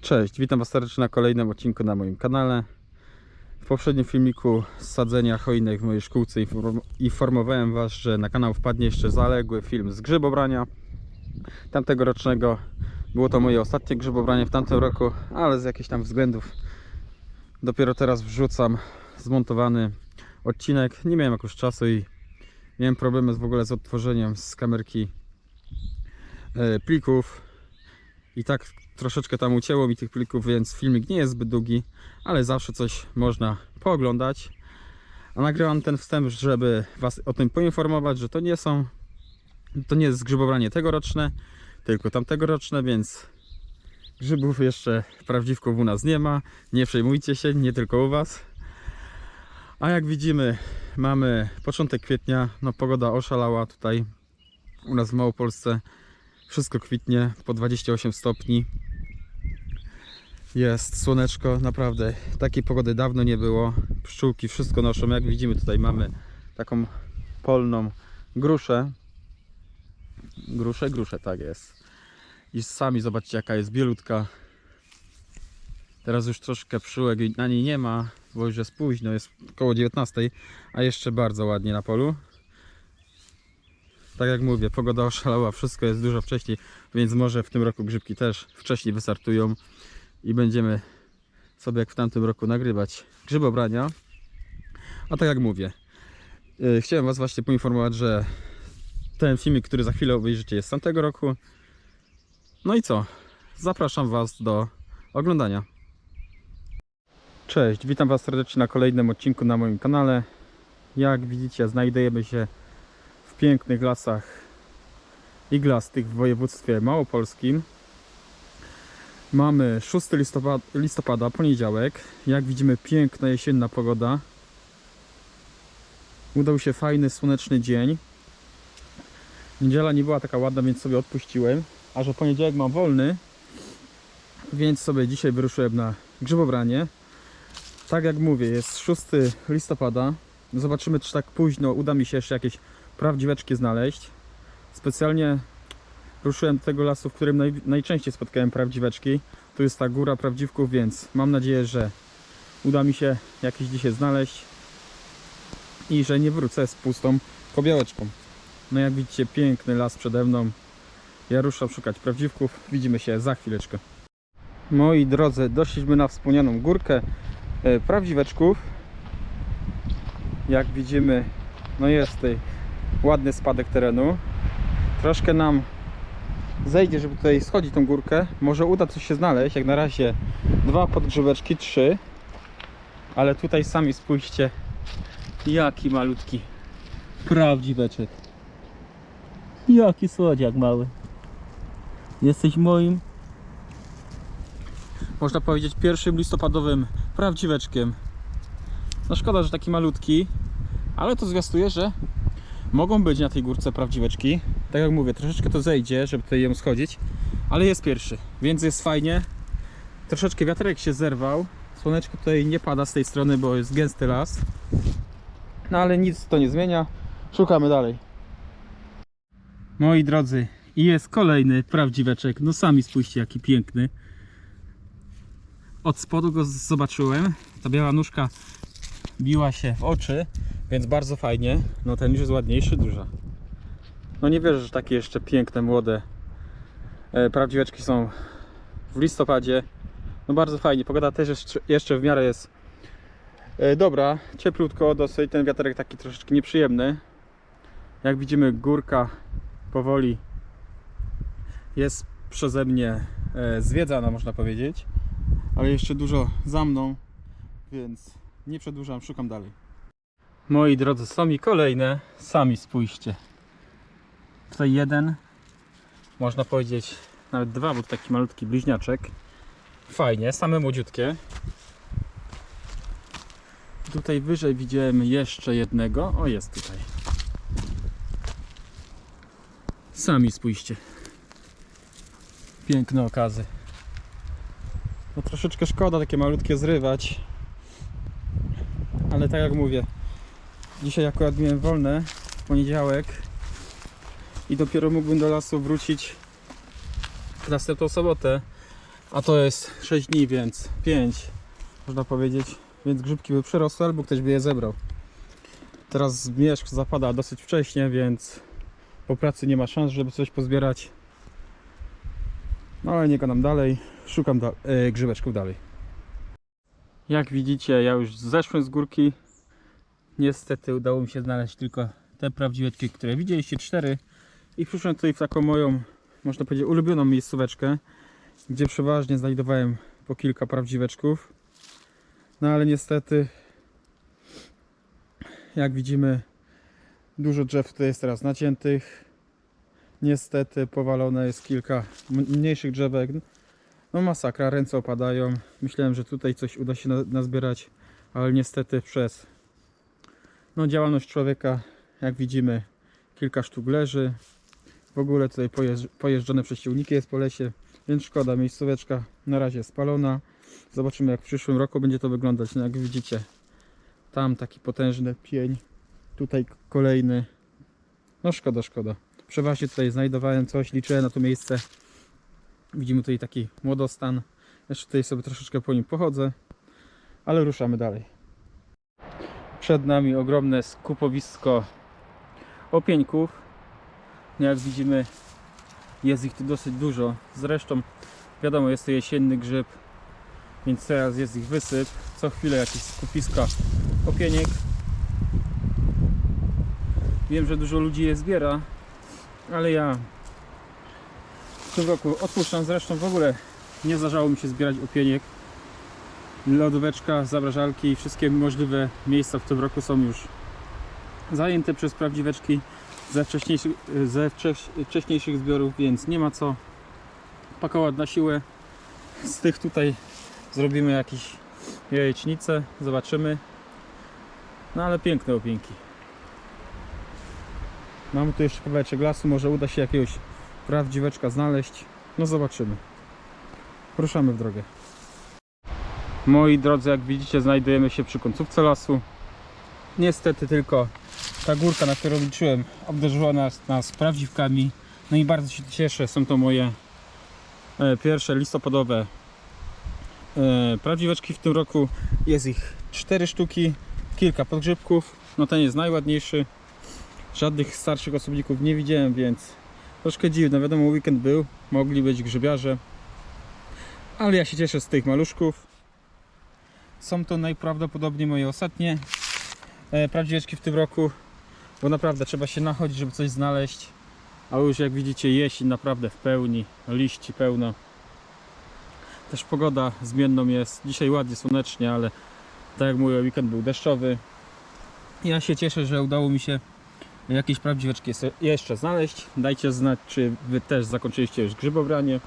Cześć, witam Was serdecznie na kolejnym odcinku na moim kanale. W poprzednim filmiku z sadzenia choinek w mojej szkółce inform- informowałem Was, że na kanał wpadnie jeszcze zaległy film z grzybobrania tamtegorocznego. Było to moje ostatnie grzybobranie w tamtym roku, ale z jakichś tam względów dopiero teraz wrzucam zmontowany odcinek. Nie miałem jakoś czasu i miałem problemy w ogóle z odtworzeniem z kamerki e, plików i tak troszeczkę tam ucięło mi tych plików, więc filmik nie jest zbyt długi, ale zawsze coś można pooglądać. A nagrywam ten wstęp, żeby Was o tym poinformować, że to nie są, to nie jest grzybobranie tegoroczne, tylko tamtegoroczne, więc grzybów jeszcze prawdziwków u nas nie ma. Nie przejmujcie się, nie tylko u Was. A jak widzimy, mamy początek kwietnia, no pogoda oszalała tutaj u nas w Małopolsce. Wszystko kwitnie po 28 stopni. Jest słoneczko, naprawdę takiej pogody dawno nie było. Pszczółki wszystko noszą. Jak widzimy, tutaj mamy taką polną gruszę. Gruszę, gruszę, tak jest. I sami zobaczcie, jaka jest bielutka. Teraz już troszkę pszczółek na niej nie ma, bo już jest późno, jest około 19, a jeszcze bardzo ładnie na polu. Tak jak mówię, pogoda oszalała, wszystko jest dużo wcześniej, więc może w tym roku grzybki też wcześniej wystartują i będziemy sobie jak w tamtym roku nagrywać grzybobrania. A tak jak mówię, yy, chciałem Was właśnie poinformować, że ten filmik, który za chwilę obejrzycie jest z tamtego roku. No i co? Zapraszam Was do oglądania. Cześć, witam Was serdecznie na kolejnym odcinku na moim kanale. Jak widzicie, znajdujemy się pięknych lasach iglastych w województwie małopolskim. Mamy 6 listopada, listopada, poniedziałek. Jak widzimy, piękna jesienna pogoda. Udał się fajny, słoneczny dzień. Niedziela nie była taka ładna, więc sobie odpuściłem. A że poniedziałek mam wolny, więc sobie dzisiaj wyruszyłem na grzybobranie. Tak jak mówię, jest 6 listopada. Zobaczymy, czy tak późno uda mi się jeszcze jakieś prawdziweczki znaleźć. Specjalnie ruszyłem do tego lasu, w którym naj, najczęściej spotkałem prawdziweczki. Tu jest ta góra prawdziwków, więc mam nadzieję, że uda mi się jakieś dzisiaj znaleźć i że nie wrócę z pustą kobiałeczką. No jak widzicie, piękny las przede mną. Ja ruszam szukać prawdziwków. Widzimy się za chwileczkę. Moi drodzy, doszliśmy na wspomnianą górkę e, prawdziweczków. Jak widzimy, no jest tutaj ładny spadek terenu. Troszkę nam zejdzie, żeby tutaj schodzić tą górkę. Może uda coś się znaleźć. Jak na razie dwa podgrzeweczki, trzy. Ale tutaj sami spójrzcie, jaki malutki prawdziweczek. Jaki słodziak mały. Jesteś moim Można powiedzieć pierwszym listopadowym prawdziweczkiem. No szkoda, że taki malutki, ale to zwiastuje, że mogą być na tej górce prawdziweczki. Tak jak mówię, troszeczkę to zejdzie, żeby tutaj ją schodzić, ale jest pierwszy, więc jest fajnie. Troszeczkę wiaterek się zerwał. Słoneczko tutaj nie pada z tej strony, bo jest gęsty las. No ale nic to nie zmienia. Szukamy dalej. Moi drodzy, i jest kolejny prawdziweczek. No sami spójrzcie, jaki piękny. Od spodu go zobaczyłem. Ta biała nóżka biła się w oczy, więc bardzo fajnie. No ten już jest ładniejszy, duża. No nie wierzę, że takie jeszcze piękne, młode e, prawdziweczki są w listopadzie. No bardzo fajnie. Pogoda też jeszcze, jeszcze w miarę jest e, dobra. Cieplutko dosyć. Ten wiaterek taki troszeczkę nieprzyjemny. Jak widzimy górka powoli jest przeze mnie e, zwiedzana, można powiedzieć. Ale jeszcze dużo za mną, więc nie przedłużam, szukam dalej. Moi drodzy, są mi kolejne. Sami spójrzcie. Tutaj jeden, można powiedzieć nawet dwa, bo to taki malutki bliźniaczek. Fajnie, same młodziutkie. Tutaj wyżej widziałem jeszcze jednego. O, jest tutaj. Sami spójrzcie. Piękne okazy. No troszeczkę szkoda takie malutkie zrywać. Ale tak jak mówię, dzisiaj akurat miałem wolne w poniedziałek i dopiero mógłbym do lasu wrócić w następną sobotę. A to jest 6 dni, więc 5 można powiedzieć. Więc grzybki by przerosły albo ktoś by je zebrał. Teraz zmierzch zapada dosyć wcześnie, więc po pracy nie ma szans, żeby coś pozbierać. No ale nie gadam dalej, szukam da- e, grzybeczków dalej. Jak widzicie, ja już zeszłem z górki. Niestety udało mi się znaleźć tylko te prawdziweczki, które widzieliście, cztery. I przyszłem tutaj w taką moją, można powiedzieć, ulubioną miejscóweczkę, gdzie przeważnie znajdowałem po kilka prawdziweczków. No ale niestety, jak widzimy, dużo drzew tutaj jest teraz naciętych. Niestety powalone jest kilka mniejszych drzewek. No masakra, ręce opadają. Myślałem, że tutaj coś uda się na- nazbierać, ale niestety przez no, działalność człowieka, jak widzimy, kilka sztuk leży. W ogóle tutaj pojeżdż- pojeżdżone przez ciągniki jest po lesie, więc szkoda, miejscóweczka na razie spalona. Zobaczymy jak w przyszłym roku będzie to wyglądać. No, jak widzicie, tam taki potężny pień, tutaj kolejny. No szkoda, szkoda. Przeważnie tutaj znajdowałem coś, liczyłem na to miejsce. Widzimy tutaj taki młodostan. Jeszcze tutaj sobie troszeczkę po nim pochodzę, ale ruszamy dalej. Przed nami ogromne skupowisko opieńków. No Jak widzimy, jest ich tu dosyć dużo. Zresztą, wiadomo, jest to jesienny grzyb, więc teraz jest ich wysyp. Co chwilę jakieś skupiska opieniek. Wiem, że dużo ludzi je zbiera, ale ja w tym roku odpuszczam. Zresztą w ogóle nie zdarzało mi się zbierać opieniek. Lodóweczka, zamrażalki i wszystkie możliwe miejsca w tym roku są już zajęte przez prawdziweczki ze wcześniejszych, ze wcześ- wcześniejszych zbiorów, więc nie ma co pakować na siłę. Z tych tutaj zrobimy jakieś jajecznice, zobaczymy. No ale piękne opinki. Mamy tu jeszcze kawałeczek lasu, może uda się jakiegoś prawdziweczka znaleźć. No zobaczymy. Ruszamy w drogę. Moi drodzy, jak widzicie, znajdujemy się przy końcówce lasu. Niestety tylko ta górka, na którą liczyłem, obdarzyła nas, nas prawdziwkami. No i bardzo się cieszę, są to moje e, pierwsze listopadowe e, prawdziweczki w tym roku. Jest ich 4 sztuki, kilka podgrzybków. No ten jest najładniejszy. Żadnych starszych osobników nie widziałem, więc troszkę dziwne. Wiadomo, weekend był, mogli być grzybiarze. Ale ja się cieszę z tych maluszków. Są to najprawdopodobniej moje ostatnie e, prawdziweczki w tym roku, bo naprawdę trzeba się nachodzić, żeby coś znaleźć. A już jak widzicie jesień naprawdę w pełni, liści pełno. Też pogoda zmienną jest. Dzisiaj ładnie słonecznie, ale tak jak mówię, weekend był deszczowy. Ja się cieszę, że udało mi się jakieś prawdziweczki jeszcze- znaleźć. Dajcie znać, czy wy też zakończyliście już grzybobranie.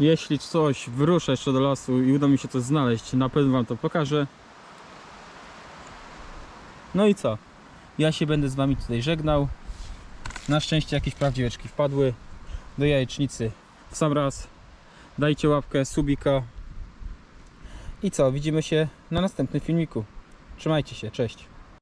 Jeśli coś wyruszę jeszcze do lasu i uda mi się coś znaleźć, na pewno Wam to pokażę. No i co? Ja się będę z Wami tutaj żegnał. Na szczęście jakieś prawdziweczki wpadły do jajecznicy w sam raz. Dajcie łapkę, subika. I co? Widzimy się na następnym filmiku. Trzymajcie się, cześć.